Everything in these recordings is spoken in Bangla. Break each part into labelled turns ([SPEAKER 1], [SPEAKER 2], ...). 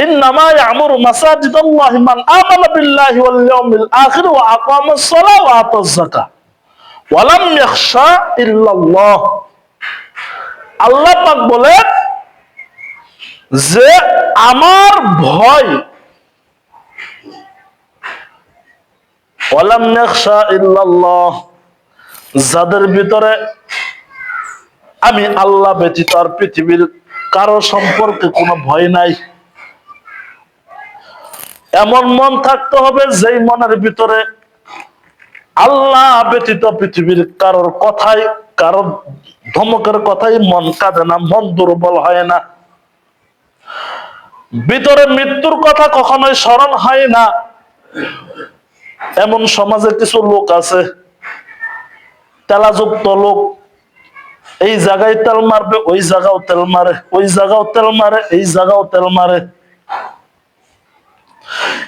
[SPEAKER 1] إنما يعمر مساجد الله من آمن بالله واليوم الآخر وأقام الصلاة وآتى الزكاة ولم يخشى إلا الله আল্লাহ পাক বলে যে আমার ভয় ওয়ালাম ইয়াখশা ইল্লাল্লাহ যাদের ভিতরে আমি আল্লাহ ব্যতীত আর পৃথিবীর কারো সম্পর্কে কোনো ভয় নাই এমন মন থাকতে হবে যেই মনের ভিতরে আল্লাহ ব্যতীত পৃথিবীর কারোর কথাই, কারোর ধমকের কথাই মন কাঁদে না, মন দুর্বল হয় না। ভিতরে মৃত্যুর কথা কখনোই স্মরণ হয় না। এমন সমাজে কিছু লোক আছে, তেলাযুক্ত লোক। এই জায়গায় তেল মারবে, ওই জায়গাও তেল মারে, ওই জায়গাও তেল মারে, এই জায়গাও তেল মারে।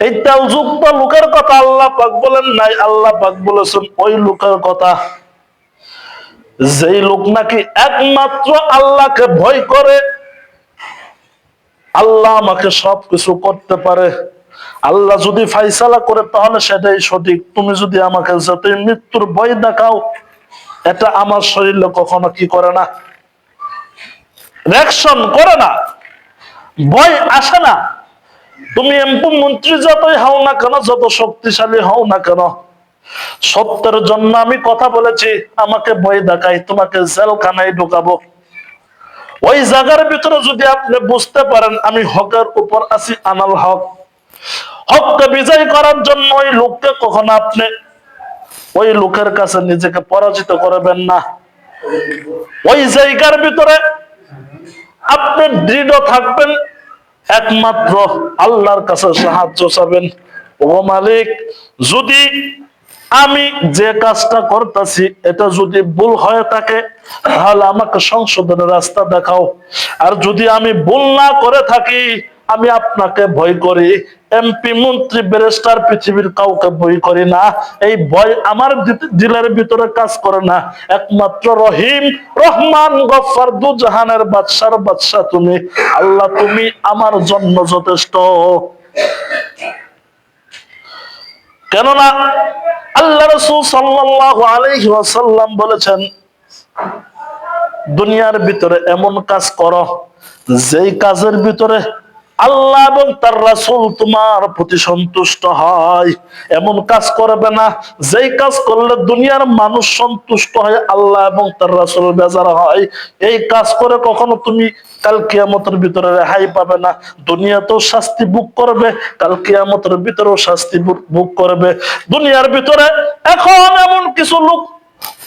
[SPEAKER 1] এই তেলযুক্ত লোকের কথা আল্লাহ পাক বলেন নাই, আল্লাহ পাক বলেছেন, ওই লোকের কথা। যেই লোক নাকি একমাত্র আল্লাহকে ভয় করে, আল্লাহ আমাকে সব কিছু করতে পারে। আল্লাহ যদি ফাইসালা করে, তাহলে সেটাই সঠিক। তুমি যদি আমাকে যতই মৃত্যুর ভয় দেখাও, এটা আমার শরীরে কখনো কি করে না? রিয়াকশন করে না। ভয় আসে না। তুমি এমপি মন্ত্রী যতই হও না কেন, যত শক্তিশালী হও না কেন, সত্যের জন্য আমি কথা বলেছি, আমাকে বই দেখাই তোমাকে জেলখানায় ঢুকাবো। ওই জায়গার ভিতরে যদি আপনি বুঝতে পারেন, আমি হকের উপর আছি, আনাল হক। হককে বিজয় করার জন্য ওই লোককে কখনো আপনি ওই লোকের কাছে নিজেকে পরাজিত করবেন না। ওই জায়গার ভিতরে আপনি দৃঢ় থাকবেন একমাত্র আল্লাহর কাছে সাহায্য চাবেন। ও মালিক, যদি আমি যে কাজটা করতেছি, এটা যদি ভুল হয়ে থাকে, তাহলে আমাকে সংশোধনের রাস্তা দেখাও। আর যদি আমি ভুল না করে থাকি আমি আপনাকে ভয় করি। এমপি মন্ত্রী ব্যারিস্টার পৃথিবীর কাউকে ভয় করি না। এই ভয় আমার দিলের ভিতরে কাজ করে না। একমাত্র রহিম, রহমান, গফার দু জাহানের বাদশার বাদশা তুমি। আল্লাহ, তুমি আমার জন্য যথেষ্ট। কেননা আল্লাহ রসুল সাল্লাল্লাহু আলাইহি ওয়াসাল্লাম বলেছেন, দুনিয়ার ভিতরে এমন কাজ করো, যেই কাজের ভিতরে আল্লাহ এবং তার রাসূল তোমার প্রতি সন্তুষ্ট হয়। এমন কাজ করবে না। যেই কাজ করলে দুনিয়ার মানুষ সন্তুষ্ট হয়, আল্লাহ এবং তার রাসূল বেজার হয়। এই কাজ করে কখনো তুমি কাল কিয়ামতের ভিতরে রেহাই পাবে না। দুনিয়াতেও শাস্তি ভোগ করবে, কাল কিয়ামতের ভিতরেও শাস্তি ভোগ করবে। দুনিয়ার ভিতরে এখন এমন কিছু লোক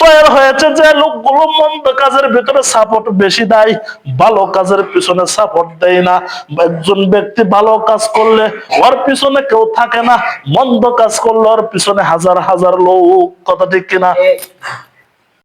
[SPEAKER 1] তৈরি হয়েছে যে লোকগুলো মন্দ কাজের ভিতরে সাপোর্ট বেশি দেয়, ভালো কাজের পিছনে সাপোর্ট দেয় না। একজন ব্যক্তি ভালো কাজ করলে ওর পিছনে কেউ থাকে না, মন্দ কাজ করলে ওর পিছনে হাজার হাজার লোক, কথা ঠিক কিনা?